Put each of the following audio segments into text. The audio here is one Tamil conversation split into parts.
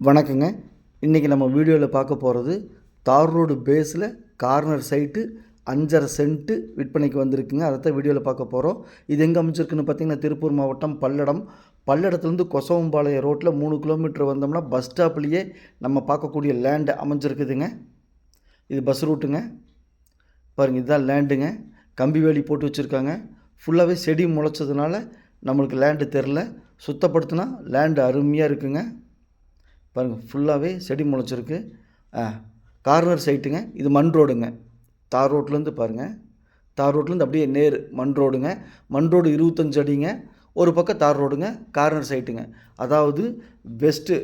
வணக்கங்க. இன்றைக்கி நம்ம வீடியோவில் பார்க்க போகிறது தார் ரோடு பேஸில் கார்னர் சைட்டு அஞ்சரை சென்ட்டு விற்பனைக்கு வந்திருக்குங்க. அதை தான் வீடியோவில் பார்க்க போகிறோம் இது எங்கே அமைச்சிருக்குன்னு பார்த்தீங்கன்னா திருப்பூர் மாவட்டம் பல்லடம். பல்லடத்துலேருந்து கொசவம்பாளையம் ரோட்டில் மூணு கிலோமீட்டர் வந்தோம்னா பஸ் ஸ்டாப்லேயே நம்ம பார்க்கக்கூடிய லேண்டு அமைஞ்சிருக்குதுங்க. இது பஸ் ரூட்டுங்க. பாருங்கள் இதுதான் லேண்டுங்க கம்பி வேலி போட்டு வச்சுருக்காங்க. ஃபுல்லாகவே செடி முளைச்சதுனால நம்மளுக்கு லேண்டு தெரில சுத்தப்படுத்தினா லேண்டு அருமையாக இருக்குங்க. பாருங்கள் ஃபுல்லாகவே செடி முளைச்சிருக்கு. ஆ கார்னர் சைட்டுங்க இது மண் ரோடுங்க. தார் ரோட்லேருந்து பாருங்கள் தார் ரோட்லேருந்து அப்படியே நேர் மண் ரோடுங்க. மண் ரோடு இருபத்தஞ்சு அடிங்க. ஒரு பக்கம் தார் ரோடுங்க கார்னர் சைட்டுங்க அதாவது வெஸ்ட்டு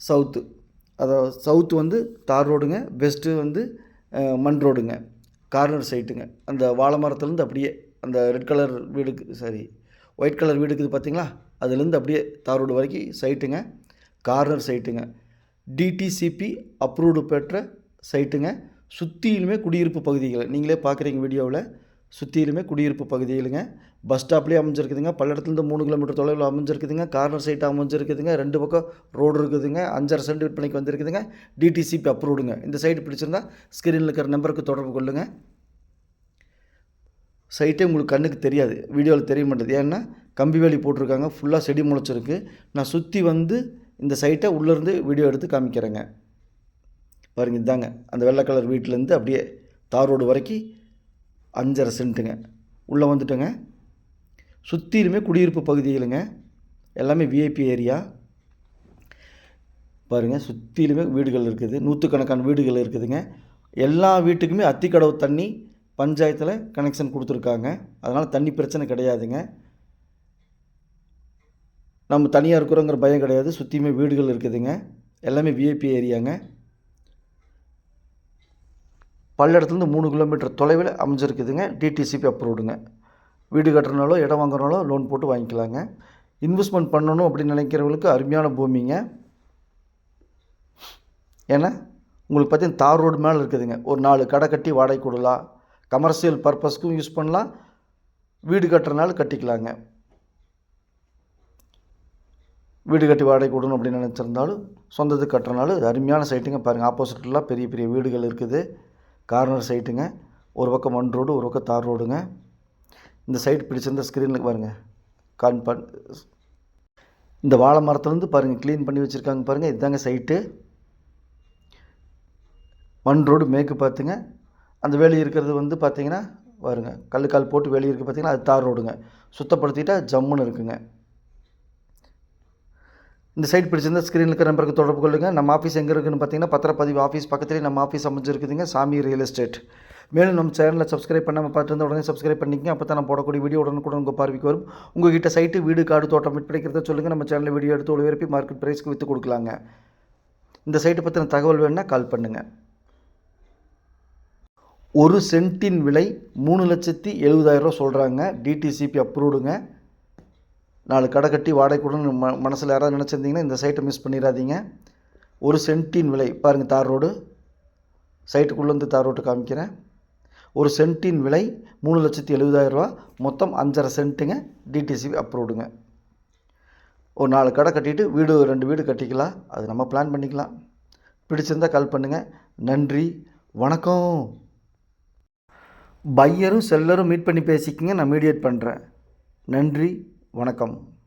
சவுத்து அதாவது சவுத்து வந்து தார் ரோடுங்க வெஸ்ட்டு வந்து மண் ரோடுங்க. கார்னர் சைட்டுங்க அந்த வாழை மரத்துலேருந்து அப்படியே அந்த ரெட் கலர் வீடுக்கு சாரி ஒயிட் கலர் வீடு இருக்குது பார்த்தீங்களா அதுலேருந்து அப்படியே தார் ரோடு வரைக்கும் சைட்டுங்க கார்னர் சைட்டுங்க. டிடிசிபி அப்ரூவ்டு பெற்ற சைட்டுங்க. சுற்றிலுமே குடியிருப்பு பகுதிகள். நீங்களே பார்க்குறீங்க வீடியோவில். சுற்றிலுமே குடியிருப்பு பகுதிகளுங்க. பஸ் ஸ்டாப்லேயே அமைஞ்சிருக்குதுங்க. பல்லடத்துலேருந்து மூணு கிலோமீட்டர் தொலைவில் அமைஞ்சிருக்குதுங்க. கார்னர் சைட் அமைஞ்சிருக்குதுங்க. ரெண்டு பக்கம் ரோடு இருக்குதுங்க. அஞ்சரை சென்ட் விற்பனைக்கு வந்திருக்குதுங்க. டிடிசிபி அப்ரூவ்டுங்க இந்த சைட்டு பிடிச்சிருந்தா ஸ்க்ரீனில் இருக்கிற நம்பருக்கு தொடர்பு கொள்ளுங்கள் சைட்டே உங்களுக்கு கண்ணுக்கு தெரியாது. வீடியோவில் தெரிய மாட்டேது. ஏன்னா கம்பி வேலி போட்டிருக்காங்க. ஃபுல்லாக செடி முளைச்சிருக்கு. நான் சுற்றி வந்து இந்த சைட்டை உள்ளேருந்து வீடியோ எடுத்து காமிக்கிறேங்க. பாருங்கள் இதாங்க. அந்த வெள்ளை கலர் வீட்டிலேருந்து அப்படியே தார் ரோடு வரைக்கும் அஞ்சரை சென்ட்டுங்க. உள்ளே வந்துட்டோங்க. சுற்றிலுமே குடியிருப்பு பகுதிகளுங்க. எல்லாமே விஐபி ஏரியா பாருங்கள் சுற்றிலுமே வீடுகள் இருக்குது. நூற்றுக்கணக்கான வீடுகள் இருக்குதுங்க. எல்லா வீட்டுக்குமே அத்திக்கடவு தண்ணி பஞ்சாயத்தில் கனெக்ஷன் கொடுத்துருக்காங்க. அதனால் தண்ணி பிரச்சனை கிடையாதுங்க. நம்ம தனியாக இருக்கிறோங்கிற பயம் கிடையாது. சுற்றியுமே வீடுகள் இருக்குதுங்க. எல்லாமே விஐபி ஏரியாங்க. பல்லடத்துலேருந்து மூணு கிலோமீட்டர் தொலைவில் அமைஞ்சிருக்குதுங்க. டிடிசிபி அப்ரூவ்டுங்க வீடு கட்டுறனாலோ இடம் வாங்குறனாலோ லோன் போட்டு வாங்கிக்கலாங்க. இன்வெஸ்ட்மெண்ட் பண்ணணும் அப்படின்னு நினைக்கிறவங்களுக்கு அருமையான பூமிங்க. ஏன்னா உங்களுக்கு பார்த்தீங்கன்னா தார் ரோடு மேலே இருக்குதுங்க. ஒரு நாலு கடை கட்டி வாடகை கொடுலாம். கமர்ஷியல் பர்பஸ்க்கும் யூஸ் பண்ணலாம். வீடு கட்டுறனால கட்டிக்கலாங்க. வீடு கட்டி வாடகை விடணும் அப்படின்னு நினச்சிருந்தாலும் சொந்தத்துக்கு கட்டுறனாலும் இது அருமையான சைட்டுங்க பாருங்கள் ஆப்போசிட்லாம் பெரிய பெரிய வீடுகள் இருக்குது. கார்னர் சைட்டுங்க ஒரு பக்கம் மண் ரோடு ஒரு பக்கம் தார் ரோடுங்க இந்த சைட் பிடிச்சிருந்த ஸ்க்ரீனில் பாருங்கள் கான் பண் இந்த வாழை மரத்துலேருந்து பாருங்கள் க்ளீன் பண்ணி வச்சுருக்காங்க பாருங்கள் இதுதாங்க சைட்டு மண் ரோடு மேற்கு பார்த்துங்க. அந்த வேலி இருக்கிறது வந்து பார்த்தீங்கன்னா கல் கல்லுக்கால் போட்டு வேலி இருக்குது பார்த்தீங்கன்னா அது தார் ரோடுங்க சுத்தப்படுத்திட்டால் ஜம்முன்னு இருக்குங்க. இந்த சைட் பிடிச்சிருந்தா ஸ்க்ரீனில் இருக்கிற நம்பருக்கு தொடர்பு கொள்ளுங்கள் நம்ம ஆஃபீஸ் எங்கே இருக்குன்னு பார்த்தீங்கன்னா பத்திரப்பதிவு ஆஃபீஸ் பக்கத்துலேயே நம்ம ஆஃபீஸ் அமைஞ்சிருக்குதுங்க சாமி ரியல் எஸ்டேட் மேலும் நம்ம சேனலில் சப்ஸ்கிரைப் பண்ணாமல் பார்த்துருந்த உடனே சப்ஸ்கிரைப் பண்ணிக்கங்க. அப்போ தான் நான் போடக்கூடிய வீடியோ உடனுக்குடன் உங்கள் பார்வைக்கு வரும். உங்கள் கிட்ட சைட்டு வீடு காடு தோட்டம் விற்பனைக்கிறத சொல்லுங்கள் நம்ம சேனலில் வீடியோ எடுத்து ஒளிபரப்பி மார்க்கெட் ப்ரைஸ்க்கு விற்று கொடுக்கலாங்க. இந்த சைட்டை பற்றின தகவல் வேணுன்னா கால் பண்ணுங்கள் ஒரு சென்ட்டின் விலை மூணு லட்சத்தி எழுபதாயிரரூவா சொல்கிறாங்க டிடிசிபி அப்ரூவ்டுங்க நாலு கடை கட்டி வாடகை கொடுன்னு ம மனசில் யாராவது நினச்சிருந்தீங்கன்னா இந்த சைட்டை மிஸ் பண்ணிடாதீங்க. ஒரு சென்ட்டின் விலை பாருங்கள் தார் ரோடு. சைட்டுக்குள்ளேருந்து தார் ரோட்டு காமிக்கிறேன். ஒரு சென்ட்டின் விலை மூணு லட்சத்தி எழுபதாயிரரூவா மொத்தம் அஞ்சரை சென்ட்டுங்க. டிடிசிபி அப்ரூவ்டுங்க ஒரு நாலு கடை கட்டிட்டு வீடு ரெண்டு வீடு கட்டிக்கலாம். அது நம்ம பிளான் பண்ணிக்கலாம். பிடிச்சிருந்தால் கால் பண்ணுங்கள் நன்றி. வணக்கம். பையரும் செல்லரும் மீட் பண்ணி பேசிக்கிங்க. நான் மீடியேட் பண்ணுறேன் நன்றி. வணக்கம்.